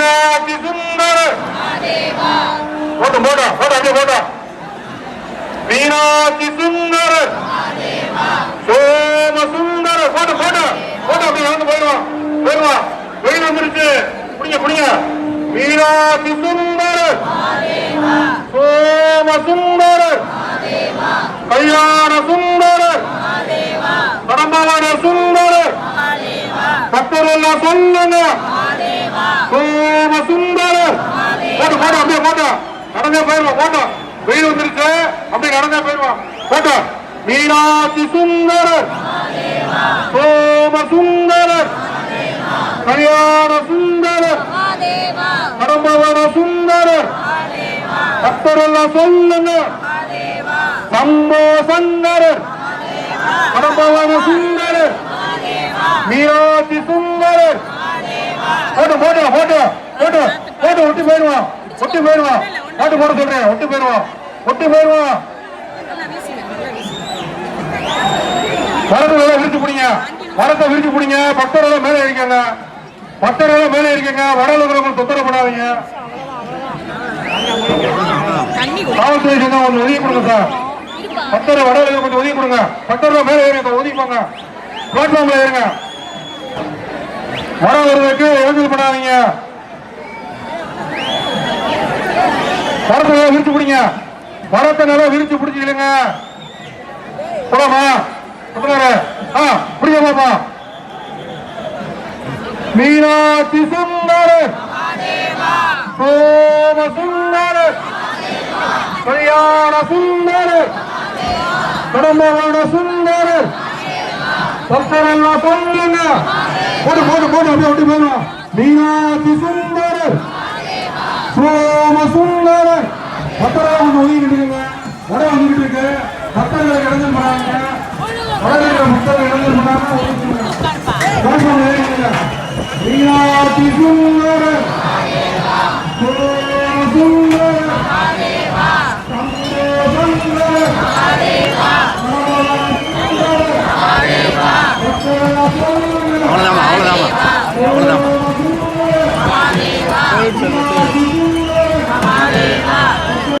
பரமவன சுந்தர. மீனாட்சி சுந்தர போட்டு போட்டா போட்டா அப்படியே போட்டா மீனாட்சி சுந்தர. சோம சுந்தர போட்டு போட்டு போட்டு அப்படியே நடந்து போயிடுவான் போயிடுவான் வெயில் வந்துருச்சு புடிங்க புடிங்க. மீனாட்சி சுந்தர. சோம சுந்தர கல்யாண சுந்தர. பரமவன சுந்தர. பக்தரெல்லாம் சொல்லுங்க. சோம சுந்தர போட்டு போட்டு அப்படியே போட்டோம் நடந்தே போயிடுவோம் போட்டோம் வெயில் வந்துருச்சு அப்படியே நடந்தே போயிடுவோம். போட்டோம் மீனாட்சி சுந்தரர். சோம சுந்தரர் கல்யாண சுந்தரர். பரமவன சுந்தரர். பக்தரெல்லாம் சொல்லுங்க. சம்போ சுந்தரர். பரமவன சுந்தரர். மீனாட்சி சுந்தரர். ஒட்டி போயிடுவோம் நாட்டு போட சொல்றேன். ஒட்டி போயிடுவோம் ஒட்டி போயிடுவோம் மரத்தை விரிச்சு பிடிங்க. மரத்தை விரிச்சு பிடிங்க. பக்தரெல்லாம் மேலே இருக்கங்க பக்தரெல்லாம் மேலே இருக்கங்க வடலுக்கு இருக்கிறவங்க தொந்தரவு பண்ணாதீங்க. காவல்துறை சொன்னா கொஞ்சம் உதவி கொடுங்க சார். பக்தர் வடலுக்கு கொஞ்சம் உதவி கொடுங்க. பக்தரெல்லாம் மேலே ஏறுங்க ஒதுக்கி போங்க. பிளாட்ஃபார்ம்ல ஏறுங்க. வர வருவதற்கு இறங்கல் பண்ணாதீங்க பரத்தை நல்லா விரிச்சு பிடிங்க. பரத்தை நல்லா விரிச்சு பிடிச்சிக்கலங்க போலாமா? சுத்தனாரு ஆ பிடிக்க பாப்பா மீனாட்சி சுந்தர. சோம சுந்தர. கல்யாண சுந்தர. கடம்பவன சுந்தர. பக்தரெல்லாம் சொல்லுங்க. போடு போடு போடு அப்படியே அப்படி போயிடும் மீனாட்சி சுந்தரர் சோ சுந்தரர் பக்தராக ஒன்று ஒதுக்கிட்டு இருக்குங்க வர வந்துகிட்டு இருக்கு. பக்தர்களை இடைஞ்சல் பண்ணாங்க வர இருக்கிற இடைஞ்சல் பண்ணாம